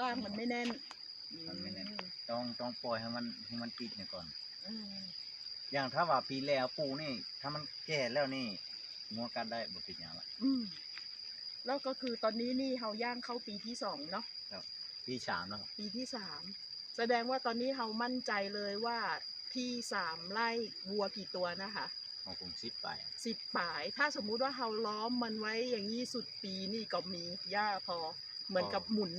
ร่างมันไม่แน่นมันไม่แน่น ต้องต้องปล่อยให้มันให้มันติดเนี่ยก่อน อืมอย่างถ้าว่าปีแล้วปูนี่ ถ้ามันแก่แล้วนี่งัวกัดได้บ่เป็นหยังละ อืมแล้วก็คือตอนนี้นี่เฮาย่างเข้าปีที่สองเนาะปีสามแล้วครับปีที่สามแสดงว่าตอนนี้เฮามั่นใจเลยว่าที่สามไร่วัวกี่ตัวนะคะของผมซิดไป สิบปลาย ถ้าสมมุติว่าเฮาล้อมมันไว้อย่างนี้สุดปีนี่ก็มีหญ้าพอ เหมือนกับหมุน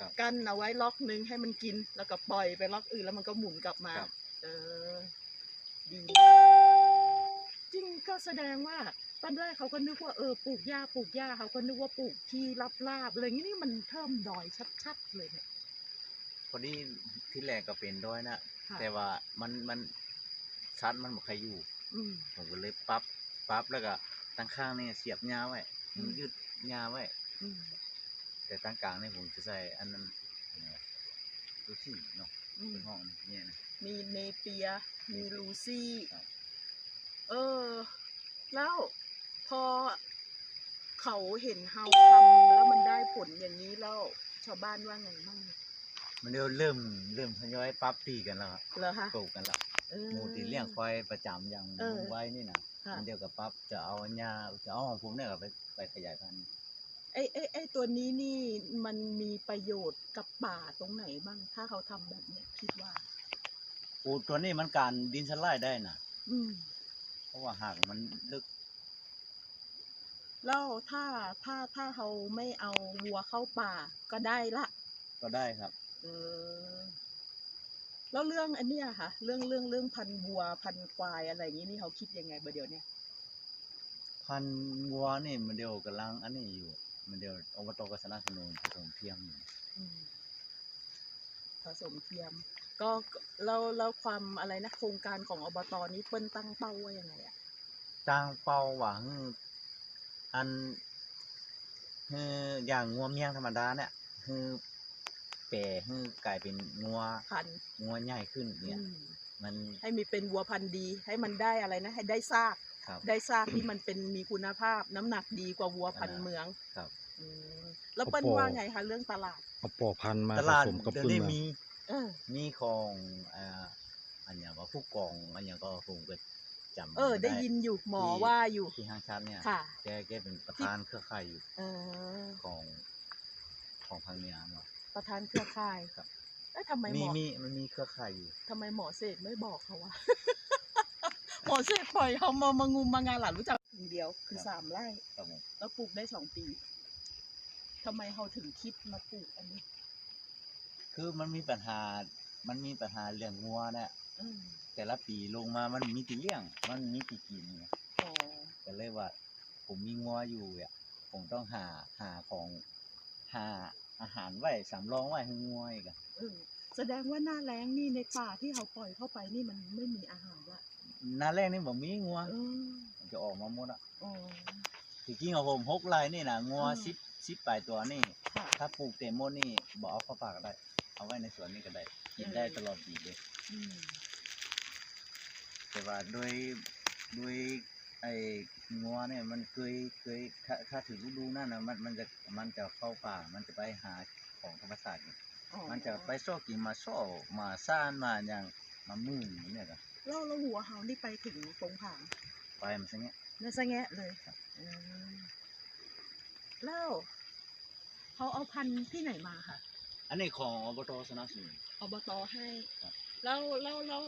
ครับ กั้นเอาไว้ล็อกนึงให้มันกินแล้วก็ปล่อยไปล็อกอื่นแล้วมันก็หมุนกลับมา ครับ เออดีจริงก็แสดงว่าตอนแรกเขาก็นึกว่าเออปลูกหญ้าปลูกหญ้าเขาก็นึกว่าปลูกที่รับลาบๆอะไรอย่างนี้นี่มันเพิ่มดอยชัดๆเลยเนี่ยพอดีที่แรกก็เป็นด้วยนะ ค่ะแต่ว่ามันมันชัดมันบ่ใครอยู่ อืม ผมก็เลยปรับปรับแล้วก็ตั้งข้างนี่เสียบหญ้าไว้อืม ยืดหญ้าไว้ อืม แต่ตั้งกลางนี่ผมจะใส่อันนั้นดูสิเนาะอืมเป็นห้องเนี่ยนะ มีเนเปีย มีลูซี่ ครับ เออ แล้วพอเขาเห็นเฮาทำแล้วมันได้ผลอย่างนี้แล้ว ชาวบ้านว่าไงบ้างเนี่ยมันเดี๋ยวเริ่มเริ่มทยอยปรับตีกันแล้วครับเหรอคะปลูกกันแล้วเออ หมูตีเลี้ยงควายประจำอย่างเออ ลุงไว้นี่นะค่ะมันเดียวกับปรับจะเอาหญ้าจะเอาของผมเนี่ยก็ไปไปขยายพันธุ์ ไอ้ไอ้ไอ้ตัวนี้นี่มันมีประโยชน์กับป่าตรงไหนบ้าง ถ้าเขาทำแบบเนี้ยคิดว่า โอ้ตัวนี้มันการดินสไลด์ได้นะอืม เพราะว่าหากมันลึกแล้วถ้าถ้าถ้าเขาไม่เอาวัวเข้าป่าก็ได้ละ ก็ได้ครับ เออ แล้วเรื่องอันเนี้ยค่ะ เรื่องเรื่องเรื่องพันธุ์วัวพันธุ์ควายอะไรอย่างนี้นี่เขาคิดยังไงเบอร์เดียวเนี่ย พันธุ์วัวนี่มันเดียวกำลังอันนี้อยู่ มันเดียวอบตกสนับสนุนผสมเทียมอยู่อืมผสมเทียม ก็แล้วแล้วความอะไรนะโครงการของอบตนี้เปิ้นตั้งเป้าว่ายังไงอะตั้งเป้าหวังอันคืออย่างงัวเมียงธรรมดาเนี่ยคือแปรคือกลายเป็นงัวพันธุ์งัวใหญ่ขึ้นเนี่ย อืมมันให้มีเป็นวัวพันธุ์ดี ให้มันได้อะไรนะ ให้ได้ซาก ครับ ได้ซากที่มันเป็นมีคุณภาพ น้ำหนักดีกว่าวัวพันธุ์เมืองครับ อืมแล้วเปิ้ลโอ้โหว่าไงคะเรื่องตลาด เอาปอพันธุ์มาตผลาดสมกับเดี๋ยวพึ่งนี้มามีเออ มีของอ่าอันอย่างว่าผู้กองอันอย่างก็ผมก็จำเออ ได้ยินอยู่หมอที่ว่าอยู่ ที่ห้างชันเนี่ยค่ะ แกแกเป็นประธานเครือข่ายอยู่เออ ของของพังเนียเนาะ ประธานเครือข่ายครับเอ้ยทำไมหมีมอมีมันมีเครือข่ายอยู่ ทำไมหมอเสกไม่บอกเขาวะ หมอเสกปล่อยเขามามางูมมางานหลานรู้จักอย่างเดียวคือครับสามไร่ครับผมแล้วปลูกได้สองปีทำไมเขาถึงคิดมาปลูกอันนี้คือมันมีปัญหา มันมีปัญหาเรื่องงัวเนี่ยอืมแต่ละปีลงมามันมีตีเลี้ยง มันมีตีกินเนี่ยอ๋อก็เลยว่า ผมมีงัวอยู่อะผมต้องหาหาของหาอาหารไว้สำรองไว้ให้งัวอีกอะเออแสดงว่าหน้าแล้งนี่ในป่าที่เขาปล่อยเข้าไปนี่มันไม่มีอาหารละ หน้าแรกนี่ผมมีงัวเออมันจะออกมาหมดอะอ๋อที่จริงของผมหกไร่นี่นะงัวอืมสิบสิบปลายตัวนี่ค่ะถ้าปลูกเต็มหมดนี่บอกเอาเข้าปากก็ได้ เอาไว้ในสวนนี่ก็ได้ กินได้ตลอดปีเลยอืมแต่ว่าด้วยด้วยไอ้งัวเนี่ยมันเคยเคยถ้าถ้าถึงฤดูนั่นนะมันมันจะมันจะเข้าป่า มันจะไปหาของธรรมชาติอยู่อ๋อมันจะไปซ่อกินมาซ่อมาซ่านมาอย่าง มามุ่งเนี่ยก็แล้วแล้วหัวเขานี่ไปถึงตรงผางไปมันซะเงี้ย เนื้อสะแงะเลยอืมแล้วเขาเอาพันธุ์ที่ไหนมาค่ะ อันนี้ของอบตสนับสนุน อบตให้ ครับ แล้วแล้วแล้ว